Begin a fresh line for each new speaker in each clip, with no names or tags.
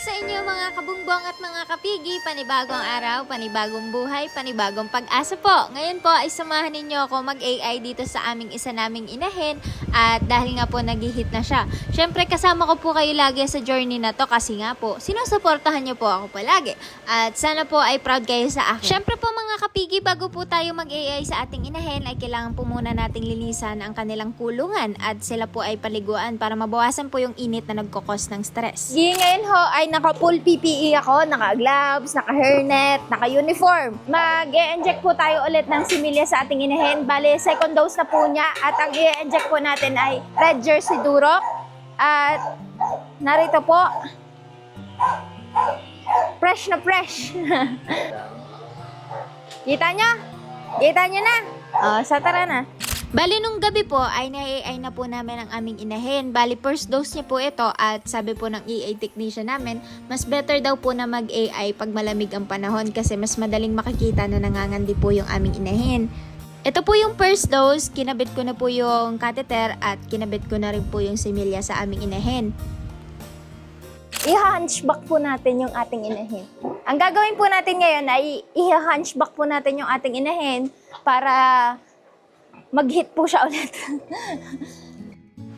sa inyo mga kabungbong at mga kapigi, panibagong araw, panibagong buhay, panibagong pag-asa po. Ngayon po ay samahan ninyo ako mag-AI dito sa aming isa naming inahin at dahil nga po nag-hit na siya. Syempre kasama ko po kayo lagi sa journey na to kasi nga po sinusuportahan niyo po ako palagi at sana po ay proud kayo sa akin. Syempre po mga kapigi, bago po tayo mag-AI sa ating inahin ay kailangan po muna nating linisan ang kanilang kulungan at sila po ay paliguan para mabawasan po yung init na nagkukos ng stress.
Gi, ngayon ho ay naka full PPE ako, naka gloves, naka hairnet, naka uniform. Mag-e-inject po tayo ulit ng similya sa ating inahin. Bale, second dose na po niya at ang i-inject po natin ay red jersey durok. At narito po, fresh na fresh. Kita niya? Kita niyo na? Oh, sa tara na.
Bali nung gabi po ay na-AI na po namin ang aming inahin. Bali first dose niya po ito at sabi po ng EA technician namin, mas better daw po na mag-AI pag malamig ang panahon kasi mas madaling makikita na nangangandi po yung aming inahin. Ito po yung first dose, kinabit ko na po yung catheter at kinabit ko na rin po yung similya sa aming inahin.
i-hunchback po natin yung ating inahin. Ang gagawin po natin ngayon ay i-hunchback po natin yung ating inahin para mag-hit po siya ulit.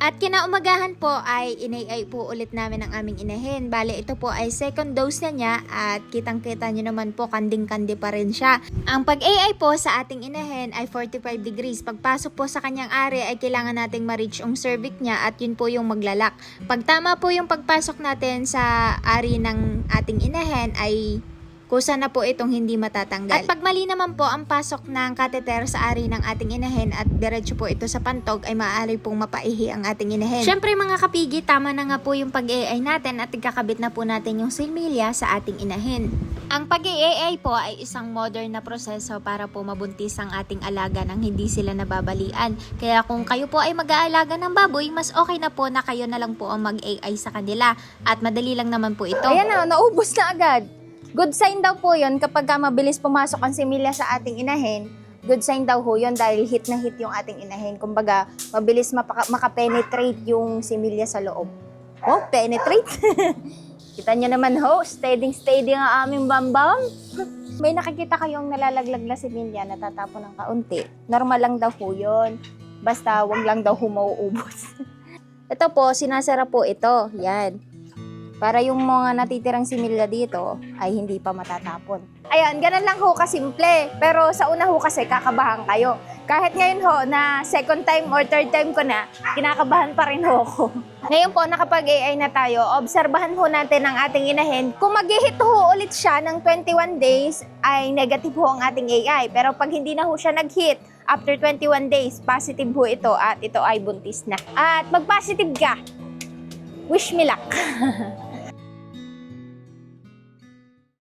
At kinaumagahan po ay inay po ulit namin ang aming inahin. Bale, ito po ay second dose na niya at kitang-kita nyo naman po kanding-kandi pa rin siya. Ang pag-AI po sa ating inahin ay 45 degrees. Pagpasok po sa kanyang ari ay kailangan nating ma-reach ang cervix niya at yun po yung maglalak. Pag tama po yung pagpasok natin sa ari ng ating inahin ay kusa na po itong hindi matatanggal. At pag mali naman po ang pasok ng catheter sa ari ng ating inahin at diretso po ito sa pantog ay maaari pong mapaihi ang ating inahin. Syempre mga kapigi, tama na nga po yung pag-AI natin at ikakabit na po natin yung silmilya sa ating inahin. Ang pag-AI po ay isang modern na proseso para po mabuntis ang ating alaga nang hindi sila nababalian. Kaya kung kayo po ay mag-aalaga ng baboy, mas okay na po na kayo na lang po ang mag-AI sa kanila. At madali lang naman po ito.
Ayan na, naubos na agad. Good sign daw po yun kapag ka mabilis pumasok ang similya sa ating inahin. Good sign daw ho yun dahil hit na hit yung ating inahin. Kumbaga, mabilis makapenetrate yung similya sa loob. Oh, penetrate. Kita nyo naman ho, steady steady ang aming bambam. May nakikita kayong nalalaglag na similya, natatapon ng kaunti. Normal lang daw ho yun. Basta wag lang daw ho ito po, sinasara po ito. Yan. Para yung mga natitirang similya dito ay hindi pa matatapon. Ayan, ganun lang ho kasimple. Pero sa una ho kasi kakabahan kayo. Kahit ngayon ho na second time or third time ko na, kinakabahan pa rin ho ako. Ngayon po, nakapag-AI na tayo, obserbahan ho natin ang ating inahin. Kung mag-hit ho ulit siya ng 21 days, ay negative ho ang ating AI. Pero pag hindi na ho siya nag-hit, after 21 days, positive ho ito at ito ay buntis na. At mag-positive ka, wish me luck.